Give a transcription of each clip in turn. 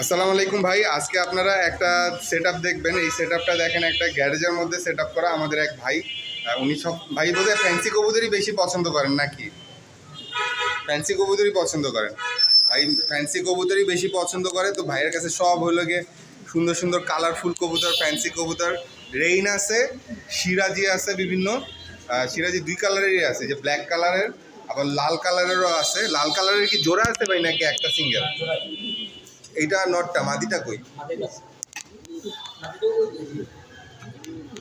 আসসালামু আলাইকুম ভাই, আজকে আপনারা একটা সেট দেখবেন। এই সেট দেখেন, একটা গ্যারেজের মধ্যে সেট করা আমাদের এক ভাই। উনি সব, ভাই বোধহয় ফ্যান্সি কবুতরই বেশি পছন্দ করেন নাকি? ফ্যান্সি কবুতরই পছন্দ করেন। ভাই ফ্যান্সি কবুতরই বেশি পছন্দ করে, তো ভাইয়ের কাছে সব হলো গিয়ে সুন্দর সুন্দর কালারফুল কবুতর ফ্যান্সি কবুতর। রেইন আছে, সিরাজি আছে বিভিন্ন। সিরাজি দুই কালারেরই আছে, যে ব্ল্যাক কালারের আবার লাল কালারেরও আছে। লাল কালারের কি জোড়া আছে ভাই নাকি একটা সিঙ্গেল এইটা নটটা মাদিটা কই?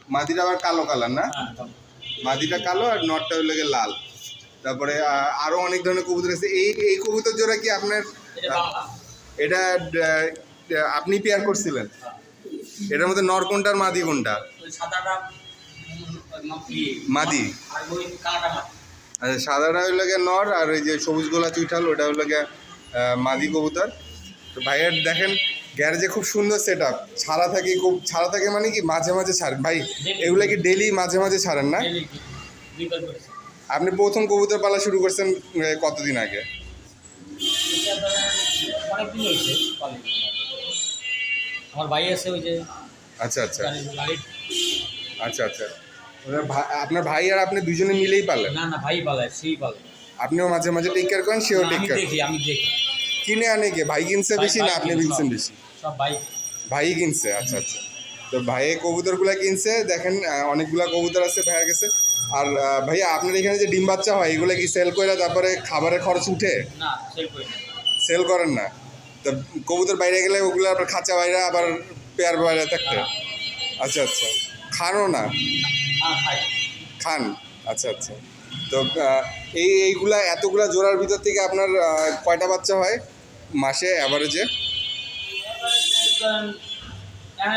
মাদিটা আবার কালো কালার না? মাদিটা কালো আর নটটা গিয়ে লাল। তারপরে আরও অনেক ধরনের কবুতর আছে। এই এই কবুতর জোড়া কি আপনার এটা আপনি পেয়ার করছিলেন? এটার মধ্যে নর কোনটার মাদি কোনটা? মাদি। আচ্ছা সাদাটা হইল নর আর ওই যে সবুজ গোলা চুইঠাল ওটা আহ, মাদি কবুতর। তো ভাইয়ের দেখেন গ্যারেজে খুব সুন্দর সেট আপ ছাড়া থাকে খুব ছাড়া থাকে মানে কি মাঝে মাঝে ছাড়েন। ভাই এগুলো কি ডেলি মাঝে মাঝে ছাড়েন না? আপনি প্রথম কবুতর পালা শুরু করছেন কতদিন আগে? আমার ভাই আছে ওই যে আচ্ছা আচ্ছা। আচ্ছা আচ্ছা। আপনার ভাই আর আপনি দুজনে মিলেই পালেন? না না ভাই পালায় সেই আপনিও মাঝে মাঝে টেক কেয়ার করেন সেও টেক আমি কেয়ার দেখি আমি দেখি। কিনে আনে কে? ভাই কিনছে বেশি না আপনি কিনছে কিনছেন বেশি? ভাই। কিনছে আচ্ছা আচ্ছা। তো ভাইয়ে কবুতরগুলা কিনছে দেখেন অনেকগুলা কবুতর আছে ভাইয়ের কাছে। আর ভাইয়া আপনার এখানে যে ডিম বাচ্চা হয় এগুলো কি সেল করে তারপরে খাবারের খরচ উঠে? সেল করেন না। তো কবুতর বাইরে গেলে ওগুলো আবার খাঁচা বাইরে আবার পেয়ার বাইরে থাকতে। আচ্ছা আচ্ছা। খানও না? খান? আচ্ছা আচ্ছা। তো এই এইগুলা এতগুলা জোড়ার ভিতর থেকে আপনার কয়টা বাচ্চা হয় মাসে অ্যাভারেজে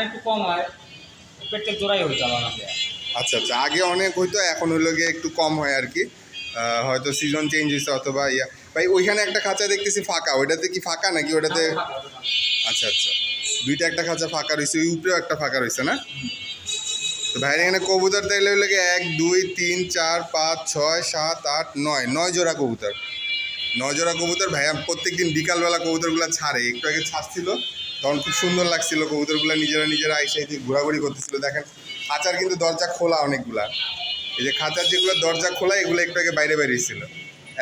একটু কম হয়। প্রত্যেক জোড়াই হইতো আমার আচ্ছা আচ্ছা। আগে অনেক হইতো এখন হইল গিয়ে একটু কম হয় আর কি। হয়তো সিজন চেঞ্জ হয়েছে অথবা ইয়া। ভাই ওইখানে একটা খাঁচা দেখতেছি ফাঁকা। ওইটাতে কি ফাঁকা নাকি ওটাতে আচ্ছা আচ্ছা। দুইটা একটা খাঁচা ফাঁকা রয়েছে ওই উপরেও একটা ফাঁকা রয়েছে না? ভাইয়ের এখানে কবুতর হইল গিয়ে এক, দুই, তিন, চার, পাঁচ, ছয়, সাত, আট, নয় নয় জোড়া কবুতর। নয় জোড়া কবুতর ভাইয়া প্রত্যেক দিন বিকালবেলা কবুতরগুলো ছাড়ে। একটু আগে ছাড়ছিল, তখন খুব সুন্দর লাগছিল কবুতরগুলো, নিজেরা নিজেরা আইসে যে ঘোরাঘুরি করতেছিল। দেখেন, খাঁচার কিন্তু দরজা খোলা অনেকগুলা। এই যে খাঁচার যেগুলো দরজা খোলা, এগুলো একটু আগে বাইরে বেরিয়েছিল।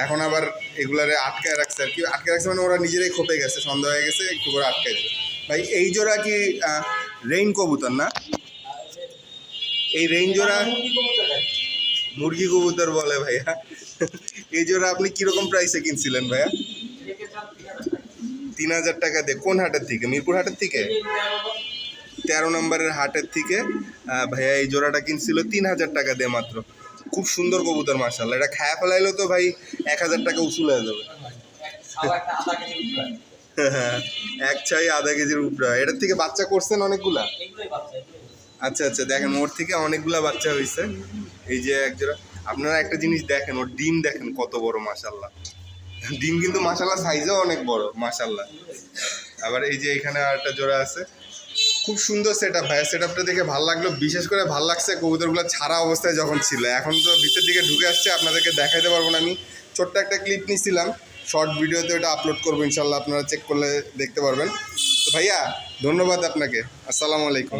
এখন আবার এগুলারে আটকায় রাখছে আর কি। আটকে রাখছে মানে ওরা নিজেরাই খোপে গেছে সন্ধ্যা হয়ে গেছে, একটু করে আটকায় দেবে ভাই, এই জোড়া কি রেইন কবুতর না? এই রেইন জোড়া মুরগি কবুতর বলে ভাইয়া। এই জোড়া আপনি কীরকম প্রাইসে কিনছিলেন ভাইয়া? তিন হাজার টাকা দিয়ে। কোন হাটের থেকে? মিরপুর হাটের থেকে? তেরো নম্বরের হাটের থেকে। ভাইয়া এই জোড়াটা কিনছিল তিন হাজার টাকা দিয়ে মাত্র। খুব সুন্দর কবুতর মার্শাল্লাহ এটা খায়া ফেলাইলো তো ভাই এক হাজার টাকা উসুল হয়ে যাবে। এক চাই আধা কেজির উপরে। এটার থেকে বাচ্চা করছেন অনেকগুলা। আচ্ছা আচ্ছা দেখেন, ওর থেকে অনেকগুলা বাচ্চা হয়েছে এই যে এক জোড়া আপনারা একটা জিনিস দেখেন, ওর ডিম দেখেন কত বড় মাশাল্লাহ ডিম কিন্তু মাশাল্লাহ সাইজও অনেক বড় মাশাল্লাহ আবার এই যে এখানে আর একটা জোড়া আছে। খুব সুন্দর সেট আপ ভাইয়া। সেট আপটা দেখে ভালো লাগল। বিশেষ করে ভালো লাগছে কবুতরগুলো ছাড়া অবস্থায় যখন ছিল। এখন তো ভিতর দিকে ঢুকে আসছে, আপনাদেরকে দেখাইতে পারব না। আমি ছোট্ট একটা ক্লিপ নিয়েছিলাম শর্ট ভিডিওতে ওটা আপলোড করব ইনশাল্লাহ আপনারা চেক করলে দেখতে পারবেন। তো ভাইয়া, ধন্যবাদ আপনাকে। আসসালামু আলাইকুম।